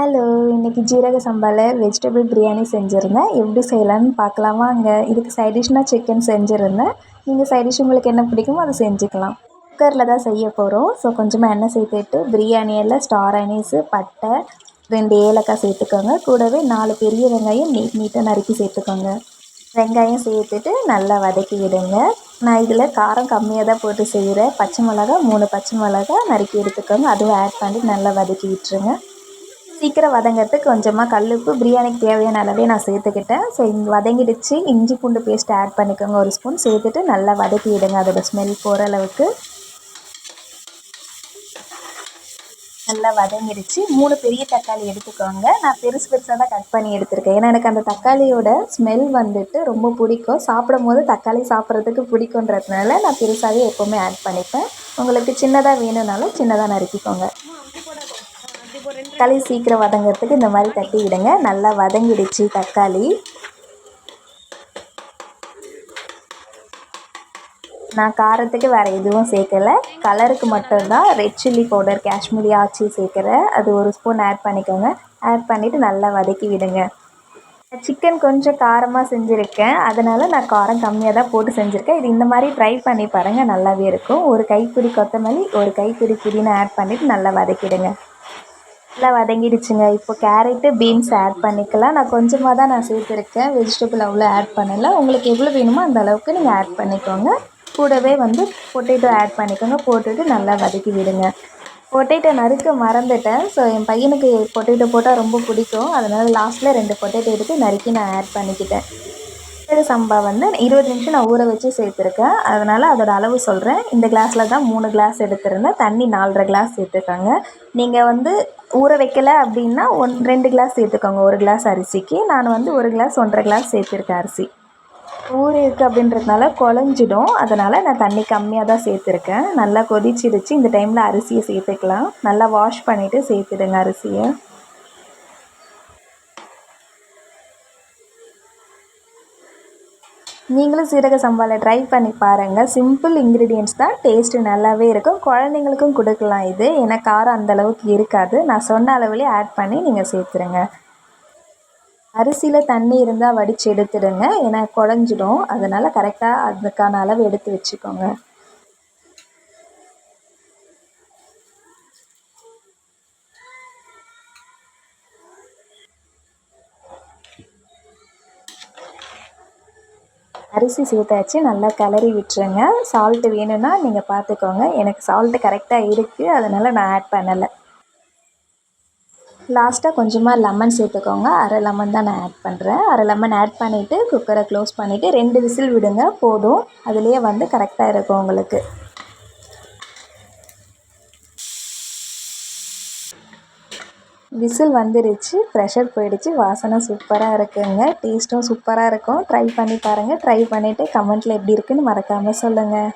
Hello இன்றைக்கி ஜீரக சம்பாவில் vegetable biryani செஞ்சுருந்தேன். எப்படி செய்யலான்னு பார்க்கலாம். வாங்க இதுக்கு சைட் நான் சிக்கன் செஞ்சுருந்தேன். நீங்கள் சைட் டிஷ் உங்களுக்கு என்ன பிடிக்குமோ அதை செஞ்சுக்கலாம். குக்கரில் தான் செய்ய போகிறோம் ஸோ கொஞ்சமாக எண்ணெய் சேர்த்துட்டு பிரியாணியில் ஸ்டார் அனீஸு பட்டை ரெண்டு ஏலக்காய் சேர்த்துக்கோங்க. கூடவே நாலு பெரிய வெங்காயம் நீட் நீட்டாக நறுக்கி சேர்த்துக்கோங்க. வெங்காயம் சேர்த்துட்டு நல்லா வதக்கி விடுங்க. நான் இதில் காரம் கம்மியாக தான் போட்டு செய்கிறேன் பச்சை மிளகா மூணு பச்சை மிளகா நறுக்கி எடுத்துக்கோங்க. அதுவும் ஆட் பண்ணி நல்லா வதக்கி விட்டுருங்க. சீக்கிரம் வதங்கிறதுக்கு கொஞ்சமாக கல்லுப்பு பிரியாணிக்கு தேவையான அளவே நான் சேர்த்துக்கிட்டேன். ஸோ இங்கே வதங்கிடுச்சு. இஞ்சி பூண்டு பேஸ்ட் ஆட் பண்ணிக்கோங்க. ஒரு ஸ்பூன் சேர்த்துட்டு நல்லா வதக்கி விடுங்க. அதோட ஸ்மெல் போகிற அளவுக்கு. நல்லா வதங்கிடுச்சு. மூணு பெரிய தக்காளி எடுத்துக்கோங்க. நான் பெருசு பெருசாக தான் கட் பண்ணி எடுத்திருக்கேன். ஏன்னா எனக்கு அந்த தக்காளியோட ஸ்மெல் வந்துட்டு ரொம்ப பிடிக்கும். சாப்பிடும் போது தக்காளி சாப்பிட்றதுக்கு பிடிக்குன்றதுனால நான் பெருசாகவே எப்போவுமே ஆட் பண்ணிப்பேன். உங்களுக்கு சின்னதாக வேணும்னாலும் சின்னதாக நறுக்கிக்கோங்க. தக்காளி சீக்கிரம் வதங்கிறதுக்கு இந்த மாதிரி தட்டி விடுங்க. நல்லா வதங்கிடுச்சு தக்காளி. நான் காரத்துக்கு வேறு எதுவும் சேர்க்கலை. கலருக்கு மட்டும்தான். Red chilli powder Kashmiri Aachi சேர்க்குறேன். அது ஒரு ஸ்பூன் ஆட் பண்ணிக்கோங்க. ஆட் பண்ணிவிட்டு நல்லா வதக்கி விடுங்க. சிக்கன் கொஞ்சம் காரமாக செஞ்சுருக்கேன். அதனால் நான் காரம் கம்மியாக தான் போட்டு செஞ்சுருக்கேன். இது இந்த மாதிரி ட்ரை பண்ணி பாருங்கள் நல்லாவே இருக்கும். ஒரு கைப்பிடி கொத்தமல்லி ஒரு கைப்பிடி புதினா ஆட் பண்ணிவிட்டு நல்லா வதக்கிடுங்க. நல்லா வதங்கிடுச்சுங்க. இப்போ கேரட்டு பீன்ஸ் ஆட் பண்ணிக்கலாம். நான் கொஞ்சமாக தான் நான் சேர்த்துருக்கேன். வெஜிடபிள் அவ்வளோ ஆட் பண்ணலை. உங்களுக்கு எவ்வளோ வேணுமோ அந்த அளவுக்கு நீங்கள் ஆட் பண்ணிக்கோங்க. கூடவே வந்து பொட்டேட்டோ ஆட் பண்ணிக்கோங்க. போட்டுட்டு நல்லா வதக்கி விடுங்க. பொட்டேட்டோ நறுக்க மறந்துட்டேன். ஸோ என் பையனுக்கு பொட்டேட்டோ போட்டால் ரொம்ப பிடிக்கும். அதனால் லாஸ்ட்டில் ரெண்டு பொட்டேட்டோ எடுத்து நறுக்கி நான் ஆட் பண்ணிக்கிட்டேன். சீரக சம்பா வந்து இருபது நிமிஷம் நான் ஊற வச்சு சேர்த்துருக்கேன். அதனால் அதோட அளவு சொல்கிறேன் இந்த கிளாஸில் தான் மூணு கிளாஸ் எடுத்திருந்தேன். தண்ணி நாலரை கிளாஸ் சேர்த்துக்கோங்க நீங்கள் வந்து ஊற வைக்கல அப்படின்னா ஒன் ரெண்டு கிளாஸ் சேர்த்துக்கோங்க. ஒரு கிளாஸ் அரிசிக்கு. நான் வந்து ஒரு கிளாஸ் ஒன்றரை கிளாஸ் சேர்த்துருக்கேன் அரிசி. ஊற இருக்குது அப்படின்றதுனால குழஞ்சிடும். அதனால் நான் தண்ணி கம்மியாக தான் சேர்த்துருக்கேன். நல்லா கொதிச்சிருச்சு. இந்த டைமில் அரிசியை சேர்த்துக்கலாம். நல்லா வாஷ் பண்ணிவிட்டு சேர்த்துடுங்க அரிசியை. நீங்களும் சீரக சம்பாவில் ட்ரை பண்ணி பாருங்கள் சிம்பிள் இன்க்ரீடியன்ஸ் தான். டேஸ்ட்டு நல்லாவே இருக்கும். குழந்தைங்களுக்கும் கொடுக்கலாம் இது. ஏன்னா காரம் அந்தளவுக்கு இருக்காது. நான் சொன்ன அளவுலேயே ஆட் பண்ணி நீங்கள் சேர்த்துருங்க. அரிசியில் தண்ணி இருந்தால் வடித்து எடுத்துடுங்க. ஏன்னா குழஞ்சிடும். அதனால் கரெக்டாக அதுக்கான அளவு எடுத்து வச்சுக்கோங்க. அரிசி சேர்த்தாச்சு நல்லா கிளறி விட்டுருங்க. சால்ட்டு வேணும்னா நீங்கள் பார்த்துக்கோங்க. எனக்கு சால்ட்டு கரெக்டாக இருக்குது அதனால் நான் ஆட் பண்ணலை. லாஸ்ட்டாக கொஞ்சமாக லெமன் சேர்த்துக்கோங்க. அரை லெமன் தான் நான் ஆட் பண்ணுறேன் அரை லெமன் ஆட் பண்ணிவிட்டு குக்கரை க்ளோஸ் பண்ணிவிட்டு ரெண்டு விசில் விடுங்க. போதும். அதுலேயே வந்து கரெக்டாக இருக்கும் உங்களுக்கு. விசில் வந்துடுச்சு ப்ரெஷர் போயிடுச்சு. வாசனை சூப்பராக இருக்குங்க. டேஸ்ட்டும் சூப்பராக இருக்கும். ட்ரை பண்ணி பாருங்கள் ட்ரை பண்ணிவிட்டு கமெண்ட்டில் எப்படி இருக்குன்னு மறக்காமல் சொல்லுங்கள்